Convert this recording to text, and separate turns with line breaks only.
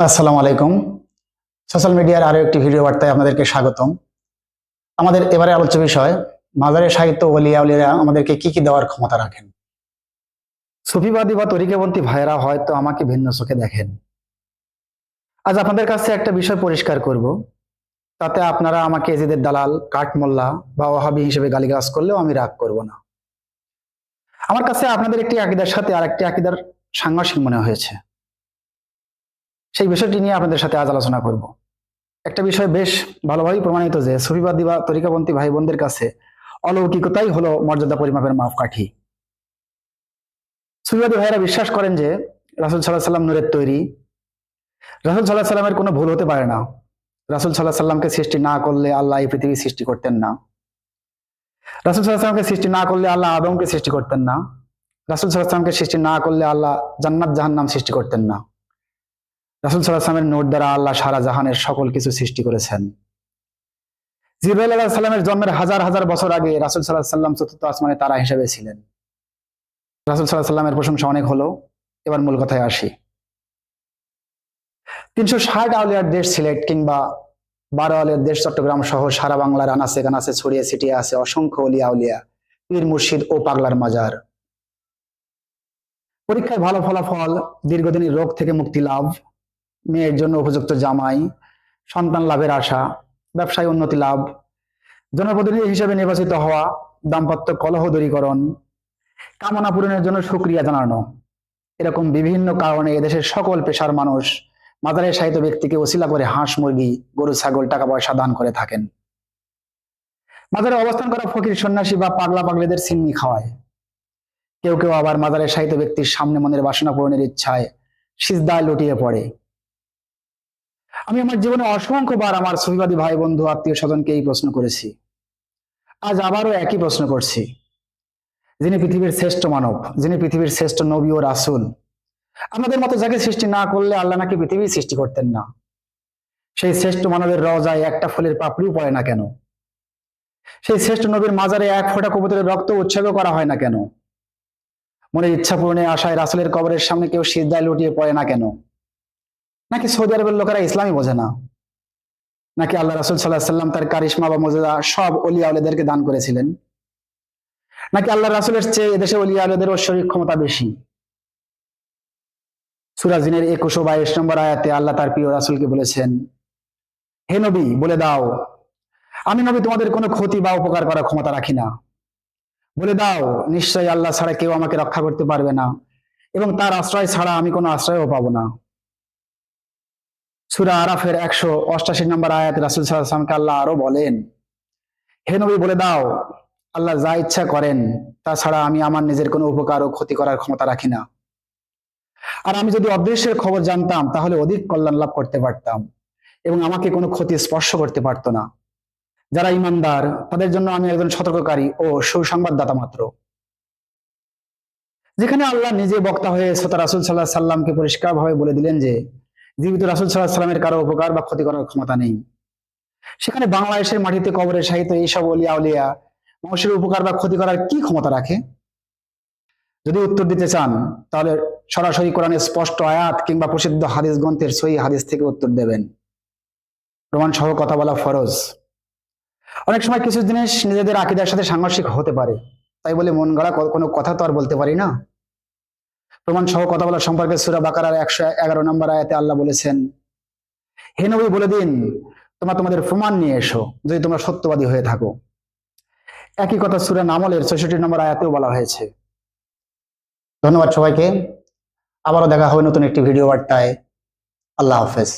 আসসালামু আলাইকুম। সোশ্যাল মিডিয়ার আরও একটি ভিডিও বার্তায় আপনাদেরকে স্বাগতম। আমাদের এবারে আলোচ্য বিষয় মাজারের সাহিত্য ওলিয়া উলিয়া আমাদেরকে কি কি দেওয়ার ক্ষমতা রাখেন? সুফিবাদী বা তরিকাবন্তী ভাইরা হয়তো আমাকে ভিন্ন চোখে দেখেন। আজ আপনাদের কাছে একটা বিষয় পরিষ্কার করব। তাতে আপনারা আমাকে এজিদের দালাল, কাঠমোল্লা বা ওহাবি হিসেবে গালিগালাজ করলেও আমি রাগ করব না। আমার কাছে আপনাদের একটি আকিদার সাথে আরেকটি আকিদার সাংঘর্ষিক মনে হয়েছে। সেই বিষয়টি নিয়ে আপনাদের সাথে আজ আলোচনা করব। একটা বিষয় বেশ ভালোভাবেই প্রমাণিত যে সুফিবাদী বা তরিকাপন্থী ভাই বোনদের কাছে অলৌকিকতাই হলো মর্যাদা পরিমাপের মাপকাঠি। সুফিবাদী ভাইরা বিশ্বাস করেন যে রাসুল সাল্লাহ সাল্লাম নূরের তৈরি। রাসুল সাল্লাহ সাল্লামের কোনো ভুল হতে পারে না। রাসুল সাল্লাহ সাল্লামকে সৃষ্টি না করলে আল্লাহ এই পৃথিবী সৃষ্টি করতেন না। রাসুল সাল্লাহ সাল্লামকে সৃষ্টি না করলে আল্লাহ আদমকে সৃষ্টি করতেন না। রাসুল সাল্লাহ সাল্লামকে সৃষ্টি না করলে আল্লাহ জান্নাত জাহান্নাম সৃষ্টি করতেন না। রাসুল সাল্লাহামের নোট দ্বারা আল্লাহ সারা জাহানের সকল কিছু সৃষ্টি করেছেন। জিব্রাইল আলাহ সাল্লামের জন্মের হাজার হাজার বছর আগে রাসুল সাল্লাহ সাল্লাম চতুর্থ আসমানে তারা হিসেবে ছিলেন। রাসুল সাল্লাহ সাল্লামের প্রশংসা অনেক হলো, এবার মূল কথায় আসি। তিনশো ষাট আউলিয়ার দেশ সিলেট কিংবা বারো আউলিয়ার দেশ চট্টগ্রাম সহ সারা বাংলার আনাসে কানাসে ছড়িয়ে ছিটিয়ে আছে অসংখ্য অলিয়া উলিয়া পীর মুর্শিদ ও পাগলার মাজার। পরীক্ষায় ভালো ফলাফল, দীর্ঘদিনের রোগ থেকে মুক্তি লাভ মেয়ের জন্য উপযুক্ত জামাই, সন্তান লাভের আশা, ব্যবসায় উন্নতি লাভ, জনপ্রতিনিধি হিসেবে নির্বাচিত হওয়া, দাম্পত্য কলহ দূরীকরণ, কামনা পূরণের জন্য সুক্রিয়া জানানো। এরকম বিভিন্ন কারণে এদেশের সকল পেশার মানুষ মাজারের সাহিত্য ব্যক্তিকে ওসিলা করে হাঁস, মুরগি, গরু, ছাগল টাকা পয়সা দান করে থাকেন। মাজারে অবস্থান করা ফকির সন্ন্যাসী বা পাগলা পাগলিদের সিন্নি খাওয়ায়। কেউ কেউ আবার মাজারের সাহিত্য ব্যক্তির সামনে মনের বাসনা পূরণের ইচ্ছায় সিজদায় লুটিয়ে পড়ে। আমি আমার জীবনে অসংখ্যবার আমার সুফিবাদী ভাই বন্ধু আত্মীয় স্বজনকে এই প্রশ্ন করেছি। আজ আবারও একই প্রশ্ন করছি। যিনি পৃথিবীর শ্রেষ্ঠ মানব, যিনি পৃথিবীর শ্রেষ্ঠ নবী ও রাসুল, আমাদের মতো যাকে সৃষ্টি না করলে আল্লাহ নাকি পৃথিবী সৃষ্টি করতেন না। সেই শ্রেষ্ঠ মানবের রজায় একটা ফুলের পাপড়িও পড়ে না কেন? সেই শ্রেষ্ঠ নবীর মাজারে এক ফোঁটা কবুতরের রক্ত উৎসর্গ করা হয় না কেন? মনের ইচ্ছা পূরণে আশায় রাসুলের কবরের সামনে কেউ সিদ্ধায় লুটিয়ে পড়ে না কেন? নাকি সৌদি আরবের লোকেরা ইসলামই বোঝে না? নাকি আল্লাহ রাসুল সাল্লাহ সাল্লাম তার কারিশমা বা মজেদা সব অলিয়া আলেদেরকে দান করেছিলেন? নাকি আল্লাহ রাসুলের চেয়ে এদেশে অলিয়া আলেদের ঐশ্বরিক ক্ষমতা বেশি? সুরাজিনের একুশ ও বাইশ নম্বর আয়াতে আল্লাহ তার প্রিয় রাসুলকে বলেছেন, হে নবী, বলে দাও, আমি নবী তোমাদের কোনো ক্ষতি বা উপকার করার ক্ষমতা রাখি না। বলে দাও, নিশ্চয়ই আল্লাহ ছাড়া কেউ আমাকে রক্ষা করতে পারবে না এবং তার আশ্রয় ছাড়া আমি কোনো আশ্রয়ও পাবো না। সুরা আরাফের একশো অষ্টাশি নম্বর আয়াত রাসুল সাল্লামকে আল্লাহ আরও বলেন, হে নবী, বলে দাও, আল্লাহ যা ইচ্ছা করেন, তাছাড়া আমি আমার নিজের কোনো উপকার ও ক্ষতি করার ক্ষমতা রাখি না। আর আমি যদি অদৃশ্যের খবর জানতাম, তাহলে অধিক কল্যাণ লাভ করতে পারতাম এবং আমাকে কোনো ক্ষতি স্পর্শ করতে পারতো না। যারা ইমানদার, তাদের জন্য আমি একজন সতর্ককারী ও সুসংবাদদাতা মাত্র। যেখানে আল্লাহ নিজে বক্তা হয়ে শ্রোতা রাসুল সাল্লাহ সাল্লামকে পরিষ্কারভাবে বলে দিলেন যে জীবিত রাসুল সাল্লাহ সাল্লামের কারও উপকার বা ক্ষতি করার ক্ষমতা নেই। সেখানে বাংলাদেশের মাটিতে কবরের সাহিত্য এইসব অলিয়া উলিয়া মানুষের উপকার বা ক্ষতি করার কি ক্ষমতা রাখে? যদি উত্তর দিতে চান, তাহলে সরাসরি কোরআনের স্পষ্ট আয়াত কিংবা প্রসিদ্ধ হাদিস গ্রন্থের সই হাদিস থেকে উত্তর দেবেন। প্রমাণ সহ কথা বলা ফরজ। অনেক সময় কিছু জিনিস নিজেদের আকিদার সাথে সাংঘর্ষিক হতে পারে। তাই বলে মন গড়া কোনো কথা তো আর বলতে পারি না। প্রমাণ সহ কথা বলার সম্পর্কে সুরা বাকারার একশো এগারো নম্বর আয়াতে আল্লাহ বলেছেন, হে নবী বলে দিন, তোমরা তোমাদের প্রমাণ নিয়ে এসো, যদি তোমরা সত্যবাদী হয়ে থাকো। একই কথা সুরা নামলের ছয়ষট্টি নম্বর আয়াতেও বলা হয়েছে। ধন্যবাদ সবাইকে। আবারও দেখা হবে নতুন একটি ভিডিও বার্তায়। আল্লাহ হাফেজ।